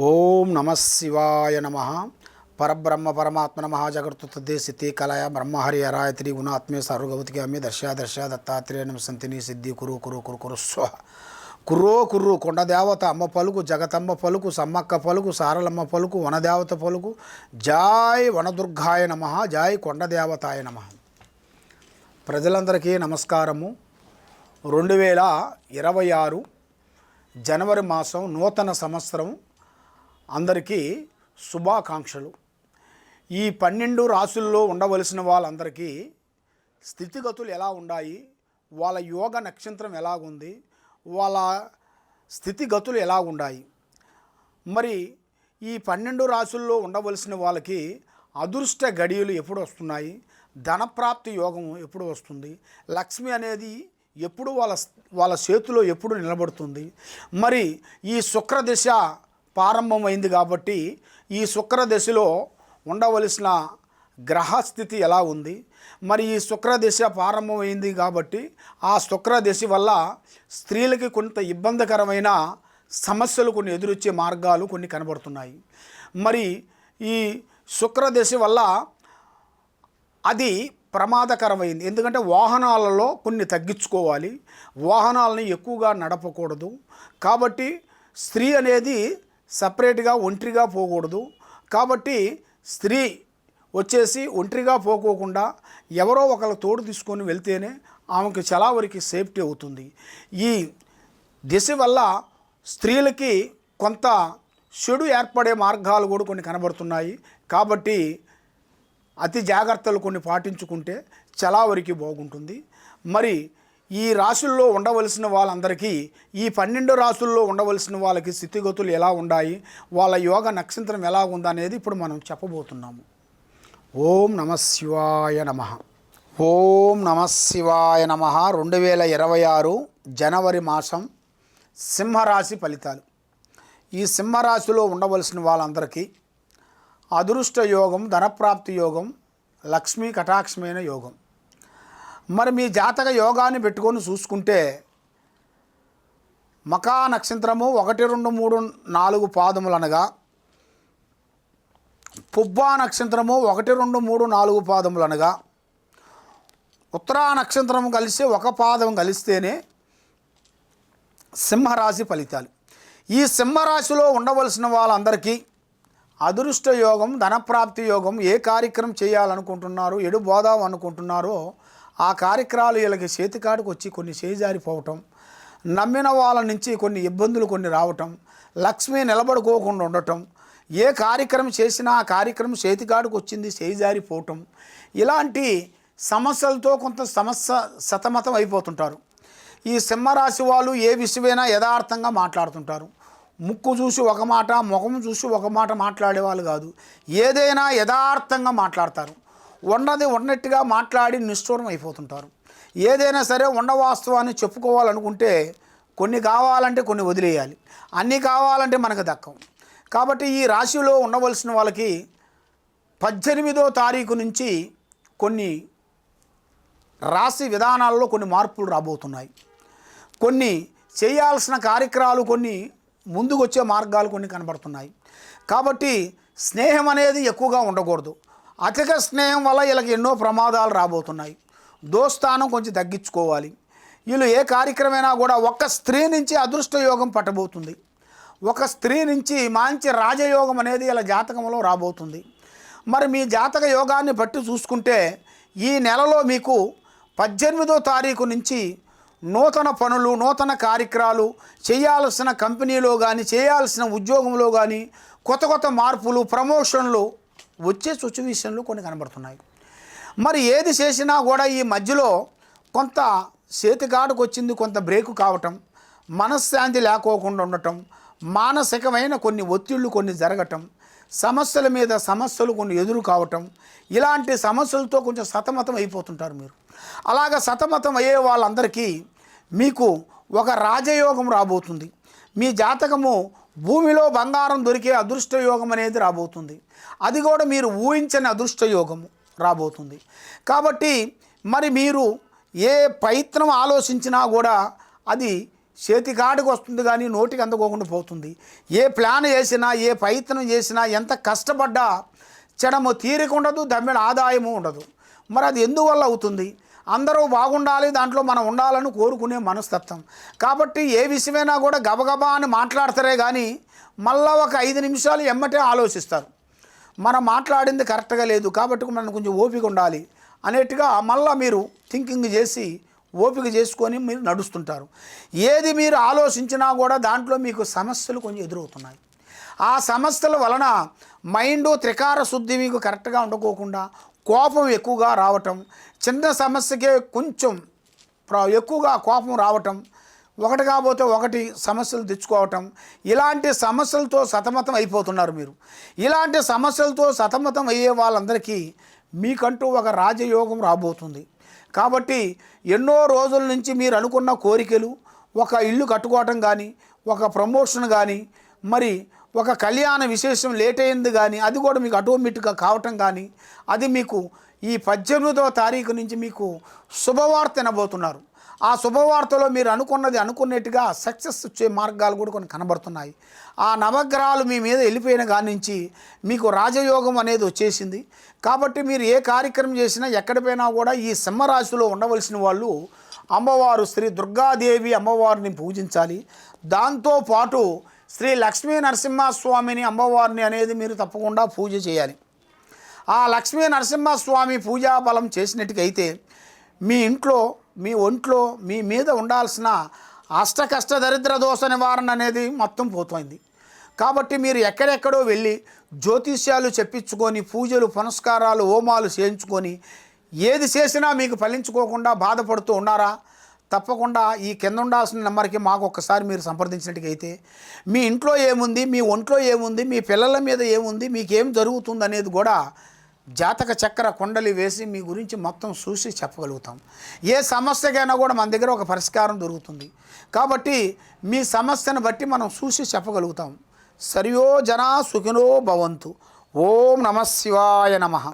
ఓం నమ శివాయ నమ. పరబ్రహ్మ పరమాత్మ నమ. జగత్తుతే సిద్ధి కలయ బ్రహ్మహరి అరాయత్రి గుణాత్మే సర్వగవతికి అమ్మి దర్శ దర్శ దత్తాత్రేయ నమసంతిని సిద్ధి. కురు కురు కురు కురు. స్వ. కుర్రో కుర్రు కొండదేవత అమ్మ పలుకు జగతమ్మ పలుకు సమ్మక్క పలుకు సారలమ్మ పలుకు వనదేవత పలుకు. జాయ్ వనదుర్గాయ నమ. జాయ్ కొండదేవతాయ నమ. ప్రజలందరికీ నమస్కారము. రెండు వేల ఇరవై ఆరు జనవరి మాసం నూతన సంవత్సరం అందరికీ శుభాకాంక్షలు. ఈ పన్నెండు రాసుల్లో ఉండవలసిన వాళ్ళందరికీ స్థితిగతులు ఎలా ఉన్నాయి వాళ్ళ యోగ నక్షత్రం ఎలాగుంది వాళ్ళ స్థితిగతులు ఎలా ఉన్నాయి మరి ఈ పన్నెండు రాసుల్లో ఉండవలసిన వాళ్ళకి అదృష్ట గడియలు ఎప్పుడు వస్తున్నాయి? ధనప్రాప్తి యోగం ఎప్పుడు వస్తుంది? లక్ష్మి అనేది ఎప్పుడు వాళ్ళ వాళ్ళ చేతిలో ఎప్పుడు నిలబడుతుంది? మరి ఈ శుక్రదిశ ప్రారంభమైంది కాబట్టి ఈ శుక్రదశలో ఉండవలసిన గ్రహస్థితి ఎలా ఉంది? మరి ఈ శుక్రదశ ప్రారంభమైంది కాబట్టి ఆ శుక్రదశ వల్ల స్త్రీలకి కొంత ఇబ్బందికరమైన సమస్యలు కొన్ని ఎదురొచ్చే మార్గాలు కొన్ని కనబడుతున్నాయి. మరి ఈ శుక్రదశ వల్ల అది ప్రమాదకరమైంది. ఎందుకంటే వాహనాలలో కొన్ని తగ్గించుకోవాలి. వాహనాలని ఎక్కువగా నడపకూడదు. కాబట్టి స్త్రీ అనేది సపరేట్గా ఒంటరిగా పోకూడదు. కాబట్టి స్త్రీ వచ్చేసి ఒంటరిగా పోకోకుండా ఎవరో ఒకరు తోడు తీసుకొని వెళ్తేనే ఆమెకు చాలా వరకు సేఫ్టీ అవుతుంది. ఈ దిశ వల్ల స్త్రీలకి కొంత చెడు ఏర్పడే మార్గాలు కూడా కొన్ని కనబడుతున్నాయి. కాబట్టి అతి జాగ్రత్తలు కొన్ని పాటించుకుంటే చాలా వరకు బాగుంటుంది. మరి ఈ రాశుల్లో ఉండవలసిన వాళ్ళందరికీ ఈ పన్నెండు రాశుల్లో ఉండవలసిన వాళ్ళకి స్థితిగతులు ఎలా ఉన్నాయి వాళ్ళ యోగ నక్షత్రం ఎలా ఉందనేది ఇప్పుడు మనం చెప్పబోతున్నాము. ఓం నమ శివాయ నమ. ఓం నమ శివాయ నమ. రెండు వేల ఇరవై ఆరు జనవరి మాసం సింహరాశి ఫలితాలు. ఈ సింహరాశిలో ఉండవలసిన వాళ్ళందరికీ అదృష్ట యోగం ధనప్రాప్తి యోగం లక్ష్మీ కటాక్షమైన యోగం. మరి మీ జాతక యోగాన్ని పెట్టుకొని చూసుకుంటే మకా నక్షత్రము ఒకటి రెండు మూడు నాలుగు పాదములు అనగా పుబ్బా నక్షత్రము ఒకటి రెండు మూడు నాలుగు పాదములు అనగా ఉత్తరా నక్షత్రము కలిసి ఒక పాదం కలిస్తేనే సింహరాశి ఫలితాలు. ఈ సింహరాశిలో ఉండవలసిన వాళ్ళందరికీ అదృష్ట యోగం ధనప్రాప్తి యోగం ఏ కార్యక్రమం చేయాలనుకుంటున్నారో ఎడు బోదాం అనుకుంటున్నారో ఆ కార్యక్రమాలు వీళ్ళకి చేతికాడికి వచ్చి కొన్ని చేజారిపోవటం నమ్మిన వాళ్ళ నుంచి కొన్ని ఇబ్బందులు కొన్ని రావటం లక్ష్మి నిలబడుకోకుండా ఉండటం ఏ కార్యక్రమం చేసినా ఆ కార్యక్రమం చేతికాడికి వచ్చింది చేజారిపోవటం ఇలాంటి సమస్యలతో కొంత సమస్య సతమతం అయిపోతుంటారు. ఈ సింహరాశి వాళ్ళు ఏ విషయమైనా యథార్థంగా మాట్లాడుతుంటారు. ముక్కు చూసి ఒక మాట ముఖం చూసి ఒక మాట మాట్లాడేవాళ్ళు కాదు. ఏదైనా యథార్థంగా మాట్లాడతారు. ఉన్నది ఉన్నట్టుగా మాట్లాడి నిష్ఠూరం అయిపోతుంటారు. ఏదైనా సరే ఉన్న వాస్తవాన్ని చెప్పుకోవాలనుకుంటే కొన్ని కావాలంటే కొన్ని వదిలేయాలి. అన్నీ కావాలంటే మనకు దక్కం. కాబట్టి ఈ రాశిలో ఉండవలసిన వాళ్ళకి పద్దెనిమిదో తారీఖు నుంచి కొన్ని రాశి విధానాల్లో కొన్ని మార్పులు రాబోతున్నాయి. కొన్ని చేయాల్సిన కార్యక్రమాలు కొన్ని ముందుకు వచ్చే మార్గాలు కొన్ని కనబడుతున్నాయి. కాబట్టి స్నేహం అనేది ఎక్కువగా ఉండకూడదు. అధిక స్నేహం వల్ల వీళ్ళకి ఎన్నో ప్రమాదాలు రాబోతున్నాయి. దోస్తానం కొంచెం తగ్గించుకోవాలి. వీళ్ళు ఏ కార్యక్రమైనా కూడా ఒక స్త్రీ నుంచి అదృష్ట యోగం పట్టబోతుంది. ఒక స్త్రీ నుంచి మంచి రాజయోగం అనేది ఇలా జాతకంలో రాబోతుంది. మరి మీ జాతక యోగాన్ని బట్టి చూసుకుంటే ఈ నెలలో మీకు పద్దెనిమిదో తారీఖు నుంచి నూతన పనులు నూతన కార్యక్రమాలు చేయాల్సిన కంపెనీలో కానీ చేయాల్సిన ఉద్యోగంలో కానీ కొత్త కొత్త మార్పులు ప్రమోషన్లు వచ్చే సిచ్యువేషన్లు కొన్ని కనబడుతున్నాయి. మరి ఏది చేసినా కూడా ఈ మధ్యలో కొంత చేతికాడుకు వచ్చింది కొంత బ్రేకు కావటం మనశ్శాంతి లేకోకుండా ఉండటం మానసికమైన కొన్ని ఒత్తిళ్ళు కొన్ని జరగటం సమస్యల మీద సమస్యలు కొన్ని ఎదురు కావటం ఇలాంటి సమస్యలతో కొంచెం సతమతం అయిపోతుంటారు మీరు. అలాగ సతమతం అయ్యే వాళ్ళందరికీ మీకు ఒక రాజయోగం రాబోతుంది. మీ జాతకము భూమిలో బంగారం దొరికే అదృష్ట యోగం అనేది రాబోతుంది. అది కూడా మీరు ఊహించని అదృష్ట యోగము రాబోతుంది. కాబట్టి మరి మీరు ఏ ప్రయత్నం ఆలోచించినా కూడా అది చేతి కాడికి వస్తుంది కానీ నోటికి అందుకోకుండా పోతుంది. ఏ ప్లాన్ చేసినా ఏ ప్రయత్నం చేసినా ఎంత కష్టపడ్డా చెడము తీరిక ఉండదు దమ్మిడ ఆదాయము ఉండదు. మరి అది ఎందువల్ల అవుతుంది? అందరూ బాగుండాలి దాంట్లో మనం ఉండాలని కోరుకునే మనస్తత్వం. కాబట్టి ఏ విషయమైనా కూడా గబగబా అని మాట్లాడతారే కానీ మళ్ళా ఒక ఐదు నిమిషాలు ఎమ్మటే ఆలోచిస్తారు. మనం మాట్లాడింది కరెక్ట్గా లేదు కాబట్టి మనం కొంచెం ఓపిక ఉండాలి అనేట్టుగా మళ్ళీ మీరు థింకింగ్ చేసి ఓపిక చేసుకొని మీరు నడుస్తుంటారు. ఏది మీరు ఆలోచించినా కూడా దాంట్లో మీకు సమస్యలు కొంచెం ఎదురవుతున్నాయి. ఆ సమస్యల వలన మైండ్ త్రికార శుద్ధి మీకు కరెక్ట్గా ఉండకోకుండా కోపం ఎక్కువగా రావటం చిన్న సమస్యకే కొంచెం ఎక్కువగా కోపం రావటం ఒకటి కాకపోతే ఒకటి సమస్యలు తెచ్చుకోవటం ఇలాంటి సమస్యలతో సతమతం అయిపోతున్నారు మీరు. ఇలాంటి సమస్యలతో సతమతం అయ్యే వాళ్ళందరికీ మీకంటూ ఒక రాజయోగం రాబోతుంది. కాబట్టి ఎన్నో రోజుల నుంచి మీరు అనుకున్న కోరికలు ఒక ఇల్లు కట్టుకోవటం కానీ ఒక ప్రమోషన్ కానీ మరి ఒక కళ్యాణ విశేషం లేట్ అయింది కానీ అది కూడా మీకు ఆటోమేటిక్గా కావటం కానీ అది మీకు ఈ పద్దెనిమిదవ తారీఖు నుంచి మీకు శుభవార్త వినబోతున్నారు. ఆ శుభవార్తలో మీరు అనుకున్నది అనుకున్నట్టుగా సక్సెస్ వచ్చే మార్గాలు కూడా కొన్ని కనబడుతున్నాయి. ఆ నవగ్రహాలు మీ మీద వెళ్ళిపోయిన కాడి నుంచి మీకు రాజయోగం అనేది వచ్చేసింది. కాబట్టి మీరు ఏ కార్యక్రమం చేసినా ఎక్కడిపోయినా కూడా ఈ సింహరాశిలో ఉండవలసిన వాళ్ళు అమ్మవారు శ్రీ దుర్గాదేవి అమ్మవారిని పూజించాలి. దాంతోపాటు శ్రీ లక్ష్మీ నరసింహస్వామిని అమ్మవారిని అనేది మీరు తప్పకుండా పూజ చేయాలి. ఆ లక్ష్మీ నరసింహస్వామి పూజా బలం చేసినట్టుకైతే మీ ఇంట్లో మీ ఒంట్లో మీ మీద ఉండాల్సిన అష్ట కష్ట దరిద్ర దోష నివారణ అనేది మొత్తం పోతుంది. కాబట్టి మీరు ఎక్కడెక్కడో వెళ్ళి జ్యోతిష్యాలు చెప్పించుకొని పూజలు పునస్కారాలు హోమాలు చేయించుకొని ఏది చేసినా మీకు ఫలించుకోకుండా బాధపడుతూ ఉన్నారా? తప్పకుండా ఈ కింద ఉండాల్సిన నెంబర్కి మాకు ఒక్కసారి మీరు సంప్రదించినట్టుగైతే మీ ఇంట్లో ఏముంది మీ ఒంట్లో ఏముంది మీ పిల్లల మీద ఏముంది మీకేం జరుగుతుంది అనేది కూడా జాతక చక్ర కొండలి వేసి మీ గురించి మొత్తం చూసి చెప్పగలుగుతాం. ఏ సమస్యకైనా కూడా మన దగ్గర ఒక పరిష్కారం దొరుకుతుంది. కాబట్టి మీ సమస్యను బట్టి మనం చూసి చెప్పగలుగుతాం. సరియో జనా సుఖినో భవంతు. ఓం నమ శివాయ నమః.